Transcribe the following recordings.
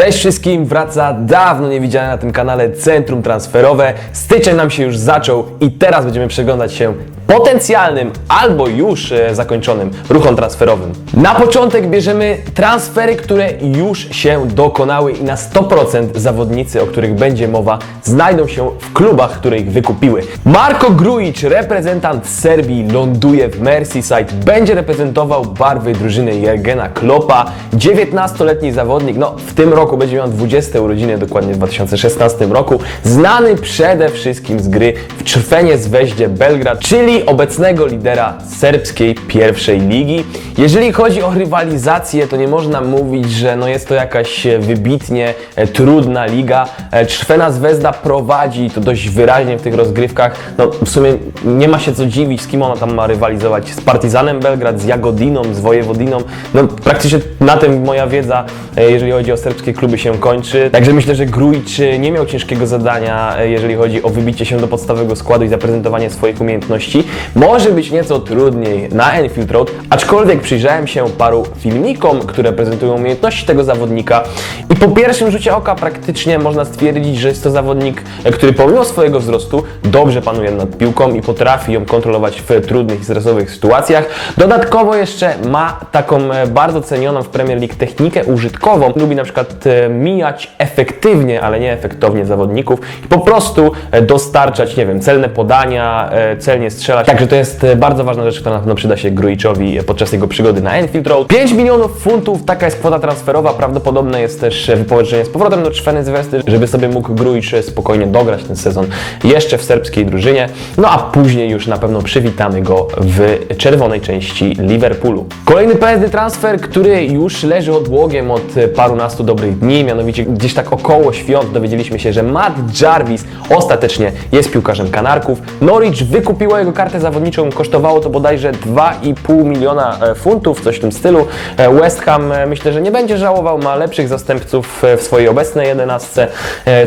Cześć wszystkim, wraca dawno niewidziane na tym kanale Centrum Transferowe. Styczeń nam się już zaczął i teraz będziemy przeglądać się potencjalnym albo już e, zakończonym ruchom transferowym. Na początek bierzemy transfery, które już się dokonały i na 100% zawodnicy, o których będzie mowa, znajdą się w klubach, które ich wykupiły. Marko Grujic, reprezentant Serbii, ląduje w Merseyside, będzie reprezentował barwy drużyny Jurgena Kloppa. 19-letni zawodnik, no w tym roku będzie miał 20 urodziny, dokładnie w 2016 roku. Znany przede wszystkim z gry w Czerwenie Weździe Belgrad, czyli obecnego lidera serbskiej pierwszej ligi. Jeżeli chodzi o rywalizację, to nie można mówić, że no jest to jakaś wybitnie e, trudna liga. Czerwena Zvezda prowadzi to dość wyraźnie w tych rozgrywkach. No w sumie nie ma się co dziwić, z kim ona tam ma rywalizować. Z Partizanem Belgrad, z Jagodiną, z Wojewodiną. No praktycznie na tym moja wiedza, e, jeżeli chodzi o serbskie kluby się kończy. Także myślę, że Grujic nie miał ciężkiego zadania, e, jeżeli chodzi o wybicie się do podstawowego składu i zaprezentowanie swoich umiejętności. Może być nieco trudniej na Enfield Road, aczkolwiek przyjrzałem się paru filmikom, które prezentują umiejętności tego zawodnika i po pierwszym rzucie oka praktycznie można stwierdzić, że jest to zawodnik, e, który pomimo swojego wzrostu dobrze panuje nad piłką i potrafi ją kontrolować w trudnych i stresowych sytuacjach. Dodatkowo jeszcze ma taką e, bardzo cenioną w Premier League technikę użytkową. Lubi na przykład mijać efektywnie, ale nie efektownie zawodników i po prostu e, dostarczać, nie wiem, celne podania, e, celnie strzelać. Także to jest e, bardzo ważna rzecz, która na pewno przyda się Gruiczowi e, podczas jego przygody na Enfield Road. 5 milionów funtów, taka jest kwota transferowa. Prawdopodobne jest też e, wypożyczenie z powrotem do Czweny Zwesty, żeby sobie mógł Gruicz e, spokojnie dograć ten sezon jeszcze w serbskiej drużynie. No a później już na pewno przywitamy go w czerwonej części Liverpoolu. Kolejny PSD transfer, który już leży odłogiem od e, parunastu dobrych dni, mianowicie gdzieś tak około świąt dowiedzieliśmy się, że Matt Jarvis ostatecznie jest piłkarzem Kanarków. Norwich wykupiło jego kartę zawodniczą, kosztowało to bodajże 2,5 miliona e, funtów, coś w tym stylu. E, West Ham e, myślę, że nie będzie żałował, ma lepszych zastępców w swojej obecnej jedenastce,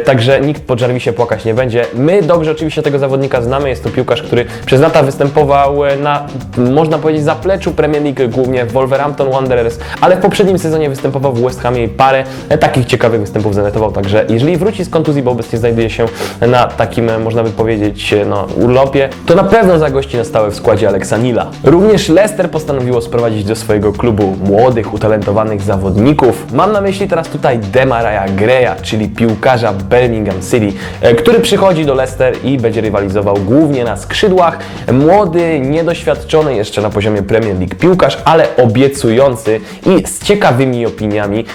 także nikt po Jarvisie płakać nie będzie. My dobrze oczywiście tego zawodnika znamy, jest to piłkarz, który przez lata występował na, można powiedzieć, zapleczu Premier League, głównie w Wolverhampton Wanderers, ale w poprzednim sezonie występował w West Hamie i parę takich ciekawych występów zanetował, także jeżeli wróci z kontuzji, bo obecnie znajduje się na takim, e, można by powiedzieć, e, no, urlopie, to na pewno zagości na stałe w składzie Alexa Nila. Również Leicester postanowiło sprowadzić do swojego klubu młodych, utalentowanych zawodników. Mam na myśli teraz tutaj Demaraja Greya, czyli piłkarza Birmingham City, e, który przychodzi do Leicester i będzie rywalizował głównie na skrzydłach. Młody, niedoświadczony jeszcze na poziomie Premier League piłkarz, ale obiecujący i z ciekawymi opiniami,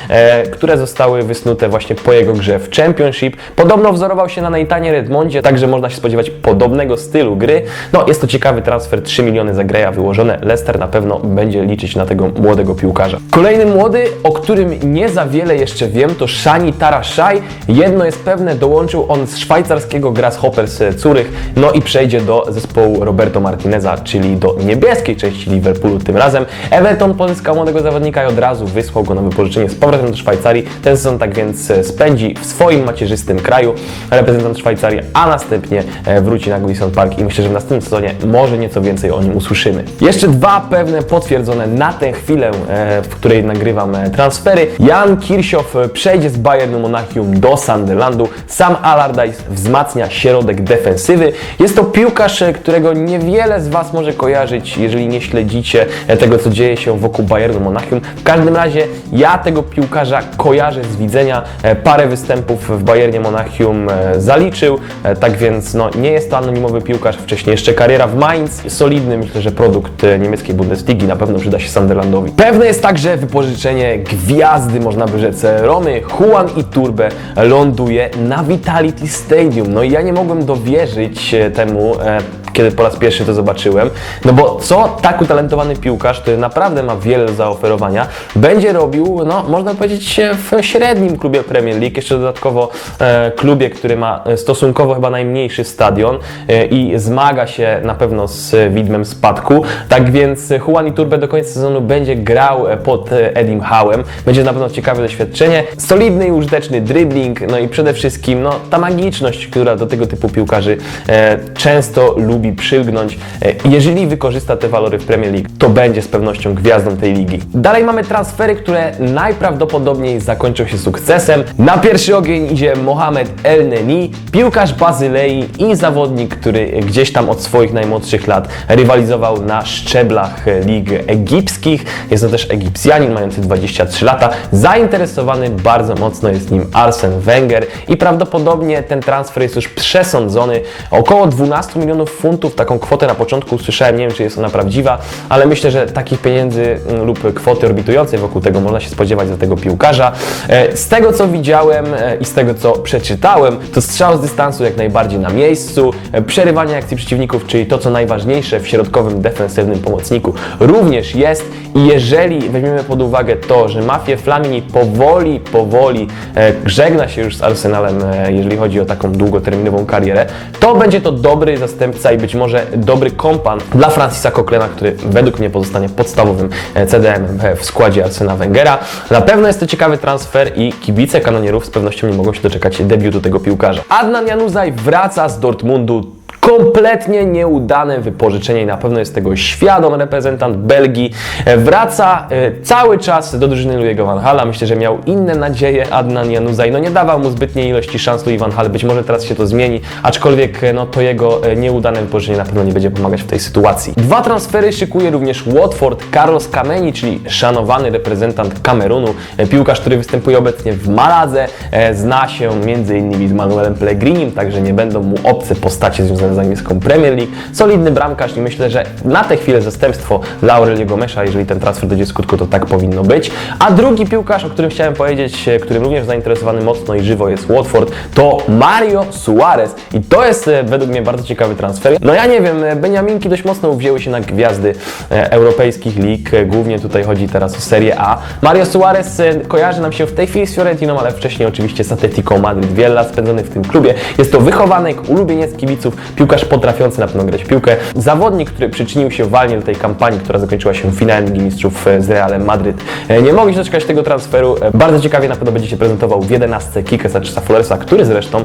które zostały wysnute właśnie po jego grze w Championship. Podobno wzorował się na Nathanie Redmondzie, także można się spodziewać podobnego stylu gry. No, jest to ciekawy transfer, 3 miliony za Greya wyłożone. Leicester na pewno będzie liczyć na tego młodego piłkarza. Kolejny młody, o którym nie za wiele jeszcze wiem, to Shani Taraszaj. Jedno jest pewne, dołączył on z szwajcarskiego Grasshoppers Zurych, no i przejdzie do zespołu Roberto Martineza, czyli do niebieskiej części Liverpoolu tym razem. Everton pozyskał młodego zawodnika i od razu wysłał go na wypożyczenie z powrotem do Szwajcarii. Ten sezon tak więc e, spędzi w swoim macierzystym kraju, reprezentant Szwajcarii, a następnie e, wróci na Goodison Park i myślę, że w następnym sezonie może nieco więcej o nim usłyszymy. Jeszcze dwa pewne potwierdzone na tę chwilę, e, w której nagrywam transfery. Jan e, przejdzie z Bayernu Monachium do Sunderlandu. Sam Allardyce wzmacnia środek defensywy. Jest to piłkarz, którego niewiele z Was może kojarzyć, jeżeli nie śledzicie tego, co dzieje się wokół Bayernu Monachium. W każdym razie ja tego piłkarza kojarzę z widzenia. E, Parę występów w Bayernie Monachium e, zaliczył, e, tak więc no, nie jest to anonimowy piłkarz. Wcześniej jeszcze kariera w Mainz. Solidny, myślę, że produkt niemieckiej Bundesligi na pewno przyda się Sunderlandowi. Pewne jest także wypożyczenie gwiazdy, można by rzec, Romy. Juan Iturbe ląduje na Vitality Stadium. No i ja nie mogłem dowierzyć temu, kiedy po raz pierwszy to zobaczyłem. No bo co tak utalentowany piłkarz, który naprawdę ma wiele do zaoferowania, będzie robił, no można powiedzieć, w średnim klubie Premier League, jeszcze dodatkowo e, klubie, który ma stosunkowo chyba najmniejszy stadion e, i zmaga się na pewno z widmem spadku. Tak więc Juan Iturbe do końca sezonu będzie grał e, pod e, Edim Howem. Będzie na pewno ciekawe doświadczenie. Solidny i użyteczny dribbling, no i przede wszystkim no, ta magiczność, która do tego typu piłkarzy e, często lubi lubi przylgnąć. E, Jeżeli wykorzysta te walory w Premier League, to będzie z pewnością gwiazdą tej ligi. Dalej mamy transfery, które najprawdopodobniej zakończą się sukcesem. Na pierwszy ogień idzie Mohamed El Neni, piłkarz Bazylei i zawodnik, który gdzieś tam od swoich najmłodszych lat rywalizował na szczeblach lig egipskich. Jest to też Egipcjanin mający 23 lata. Zainteresowany bardzo mocno jest nim Arsene Wenger i prawdopodobnie ten transfer jest już przesądzony. Około 12 milionów funtów, taką kwotę na początku usłyszałem, nie wiem czy jest ona prawdziwa, ale myślę, że takich pieniędzy mm, lub kwoty orbitującej wokół tego można się spodziewać za tego piłkarza. E, Z tego co widziałem e, i z tego co przeczytałem, to strzał z dystansu jak najbardziej na miejscu, e, przerywanie akcji przeciwników, czyli to co najważniejsze w środkowym defensywnym pomocniku również jest i jeżeli weźmiemy pod uwagę to, że Mafia Flamini powoli, powoli żegna się już z Arsenalem, jeżeli chodzi o taką długoterminową karierę, to będzie to dobry zastępca i być może dobry kompan dla Francisa Cochlena, który według mnie pozostanie podstawowym e, CDM w składzie Arsena Wengera. Na pewno jest to ciekawy transfer i kibice kanonierów z pewnością nie mogą się doczekać debiutu tego piłkarza. Adnan Januzaj wraca z Dortmundu kompletnie nieudane wypożyczenie i na pewno jest tego świadom reprezentant Belgii. E, Wraca e, cały czas do drużyny Louis'ego Van Hala. Myślę, że miał inne nadzieje Adnan Januzaj. No nie dawał mu zbytniej ilości szans Louis Van Hal. Być może teraz się to zmieni, aczkolwiek e, no, to jego nieudane wypożyczenie na pewno nie będzie pomagać w tej sytuacji. Dwa transfery szykuje również Watford. Carlos Kameni, czyli szanowany reprezentant Kamerunu. Piłkarz, który występuje obecnie w Maladze. Zna się m.in. z Manuelem Pellegrinim, także nie będą mu obce postacie związane z angielską Premier League. Solidny bramkarz i myślę, że na tę chwilę zastępstwo dla Aureliego Mesza, jeżeli ten transfer dojdzie skutku, to tak powinno być. A drugi piłkarz, o którym chciałem powiedzieć, e, którym również zainteresowany mocno i żywo jest Watford, to Mario Suarez. I to jest e, według mnie bardzo ciekawy transfer. No ja nie wiem, e, Beniaminki dość mocno uwzięły się na gwiazdy europejskich lig. Głównie tutaj chodzi teraz o Serię A. Mario Suarez kojarzy nam się w tej chwili z Fiorentiną, ale wcześniej oczywiście z Atletico Madryt. Wiele lat spędzony w tym klubie. Jest to wychowanek, ulubieniec kibiców, piłkarz potrafiący na pewno grać piłkę. Zawodnik, który przyczynił się walnie do tej kampanii, która zakończyła się finałem Ligi Mistrzów e, z Realem Madryt. E, Nie mogli się doczekać tego transferu. E, Bardzo ciekawie na pewno będzie się prezentował w 11 Kikesa czy Fullersa, który zresztą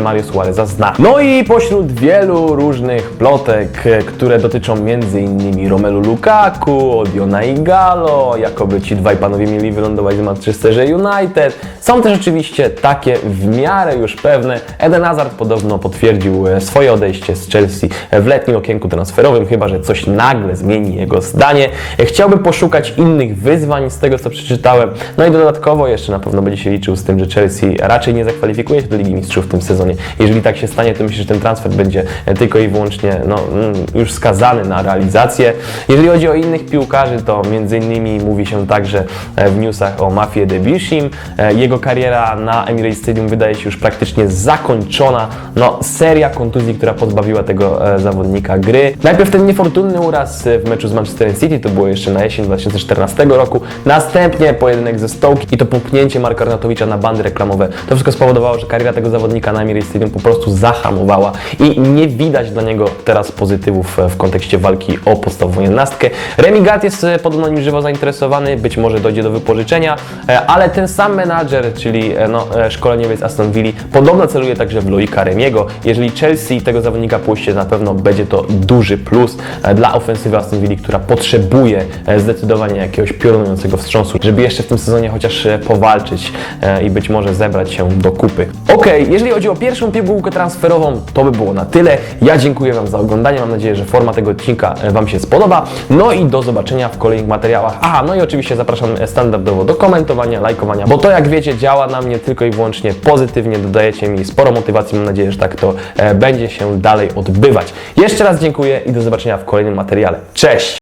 Mario Suareza zna. No i pośród wielu różnych plotek, które dotyczą m.in. Romelu Lukaku, Odiona Igalo, jakoby ci dwaj panowie mieli wylądować w Manchesterze United. Są też oczywiście takie w miarę już pewne. Eden Hazard podobno potwierdził swoje odejście z Chelsea w letnim okienku transferowym, chyba że coś nagle zmieni jego zdanie. Chciałby poszukać innych wyzwań z tego, co przeczytałem. No i dodatkowo jeszcze na pewno będzie się liczył z tym, że Chelsea raczej nie zakwalifikuje się do Ligi Mistrzów w tym sezonie. Jeżeli tak się stanie, to myślę, że ten transfer będzie e, tylko i wyłącznie no, mm, już skazany na realizację. Jeżeli chodzi o innych piłkarzy, to między innymi mówi się także e, w newsach o Mafie Debishim. E, Jego kariera na Emirates Stadium wydaje się już praktycznie zakończona. No, seria kontuzji, która pozbawiła tego e, zawodnika gry. Najpierw ten niefortunny uraz e, w meczu z Manchester City, to było jeszcze na jesień 2014 roku. Następnie pojedynek ze Stoke i to popchnięcie Marka Arnatowicza na bandy reklamowe. To wszystko spowodowało, że kariera tego zawodnika na Emirates Stadium po prostu zahamowała i nie widać dla niego teraz pozytywów e, w kontekście walki o podstawową jedenastkę. Remy Gard jest podobno nim żywo zainteresowany, być może dojdzie do wypożyczenia, ale ten sam menadżer, czyli no, szkoleniowiec Aston Villa, podobno celuje także w Loika Remiego. Jeżeli Chelsea tego zawodnika puści, na pewno będzie to duży plus e, dla ofensywy Aston Villa, która potrzebuje e, zdecydowanie jakiegoś piorunującego wstrząsu, żeby jeszcze w tym sezonie chociaż e, powalczyć i być może zebrać się do kupy. Ok, jeżeli chodzi o pierwszą pigułkę transferową, to by było na tyle. Ja dziękuję Wam za oglądanie. Mam nadzieję, że forma tego odcinka Wam się spodoba. No i do zobaczenia w kolejnych materiałach. Aha, no i oczywiście zapraszam standardowo do komentowania, lajkowania, bo to jak wiecie działa na mnie tylko i wyłącznie pozytywnie. Dodajecie mi sporo motywacji. Mam nadzieję, że tak to będzie się dalej odbywać. Jeszcze raz dziękuję i do zobaczenia w kolejnym materiale. Cześć!